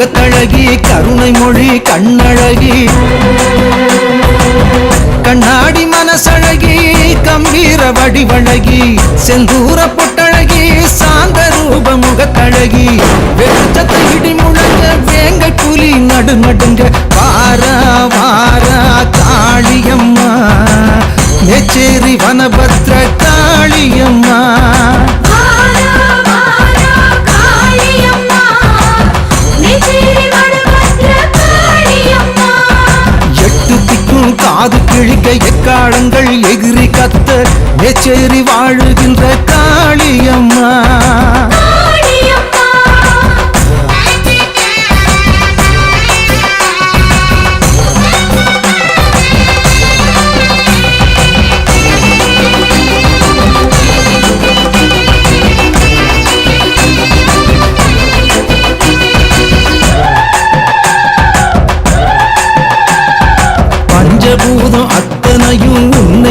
முகத்தழகி கருணை மொழி கண்ணழகி. கண்ணாடி மனசழகி கம்பீர வடிவழகி. செந்தூர பொட்டழகி சாந்த ரூப முகத்தழகி வெளிச்சத்தை இடி முழங்க வேங்க புலி நடு நடுங்க வாரா விழிக்க எக்காலங்கள் எகிரி கத்த மேச்சேரி வாழுகின்ற காளியம்மா.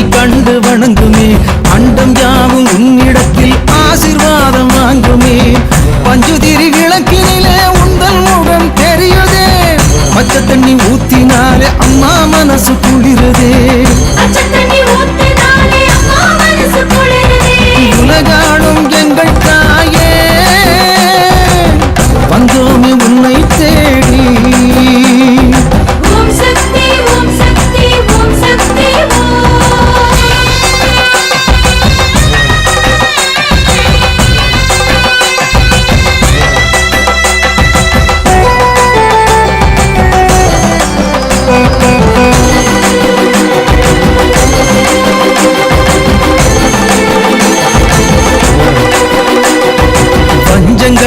கண்டு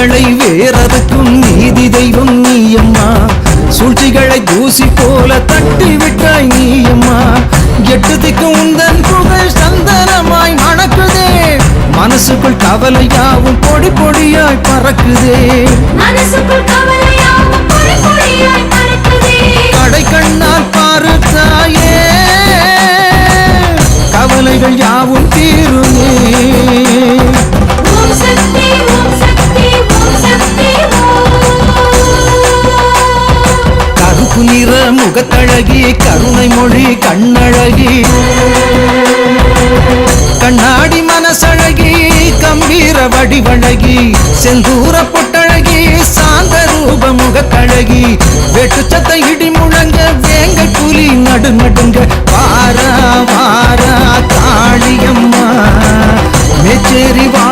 பஞ்சங்களை வேறதுக்கும் நீதி தெய்வம் நீயம்மா. சூழ்ச்சிகளை தூசி போல தட்டி விட்டாய் நீயம்மா. எட்டு திக்கும் உந்தன் புகழ் சந்தனமாய் மணக்குதே. மனசுக்குள் கவலையாவும் பொடி பொடியாய் பறக்குதே. மனசுக்குள் கவலையாவும் பொடி பொடியாய் பறக்குதே. கடை கண்ணால் பாரு தாயே கவலைகள் யாவும் முகத்தழகி கருணை மொழி கண்ணழகி. கண்ணாடி மனசழகி கம்பீர வடிவழகி. செந்தூர பொட்டழகி சாந்த ரூப முகத்தழகி. வெட்டுச்சத்தை இடி முழங்க வேங்க புலி நடு நடுங்க வாரா வாரா காளியம்மா. மெச்சேரி வா